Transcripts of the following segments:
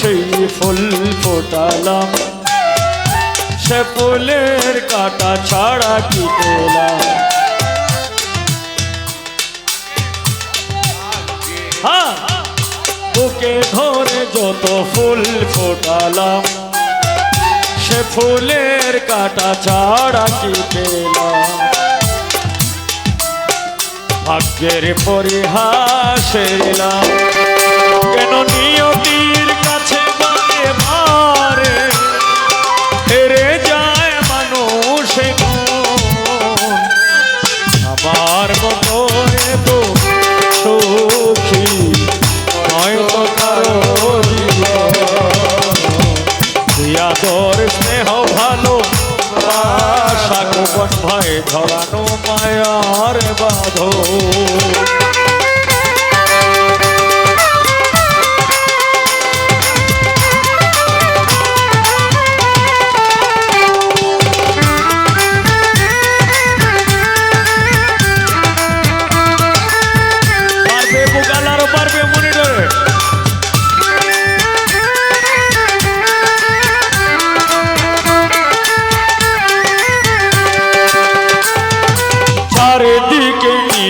সেই ফুল ফোটালাম। সে ফুলের কাটা ছাড়া কি পেলাম? হ্যাঁ, বুকে ধরে যত ফুল ফোটালাম সে ফুলের কাটা ছাড়া কি পেলাম? ভাগ্যের পরিহাসেলাম কেন নিয়তির কাছে বারে বারে, হেরে যায় মানুষ মন। আমার মতো এত সুখী, নয় তো কারও। আদর, স্নেহ, ভালো, আশা, গোপন ভয় ধরানো মায়ার বাঁধো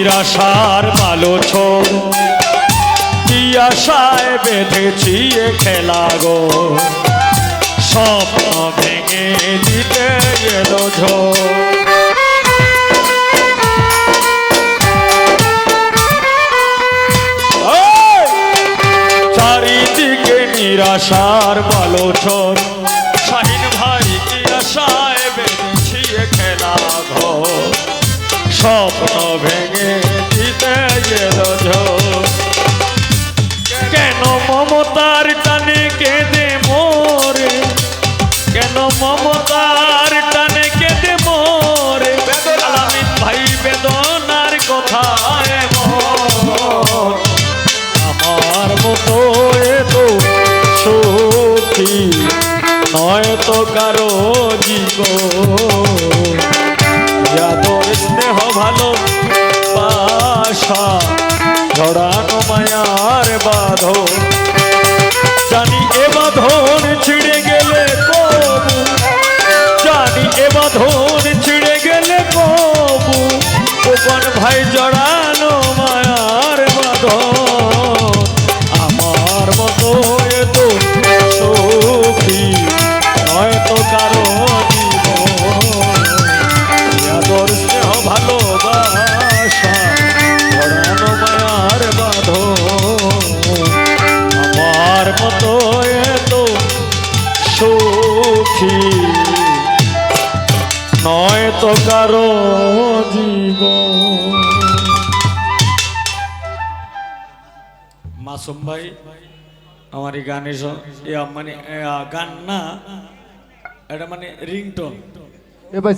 নিরাশার মালো ছোড় কি আশায় বেঁধেছি এ খেলা গো। স্বপ্ন ভেঙে দিতে এলো! চারিদিকে নিরাশার বালোচন শাহিন ভাই কি আশায় বেঁধেছি খেলা স্বপ্ন ভেঙে দিতে গেল কেন মমতার টানে কেঁদে মোরে? কেন মমতার টানে কেঁদে মোরে? আলামিন ভাই, বেদনার কথা আমার মতো এত সুখী নয় তো কারও জীব ঝড়ানো মায়ার বাধ। জানি এ বাঁধন ছিঁড়ে গেলে জানি এ বাঁধন মতো এত সুখী। নয় তো কারও জীবন। মাসুম ভাই আমার এই গানের মানে গান না এটা মানে রিংটোন। এ ভাই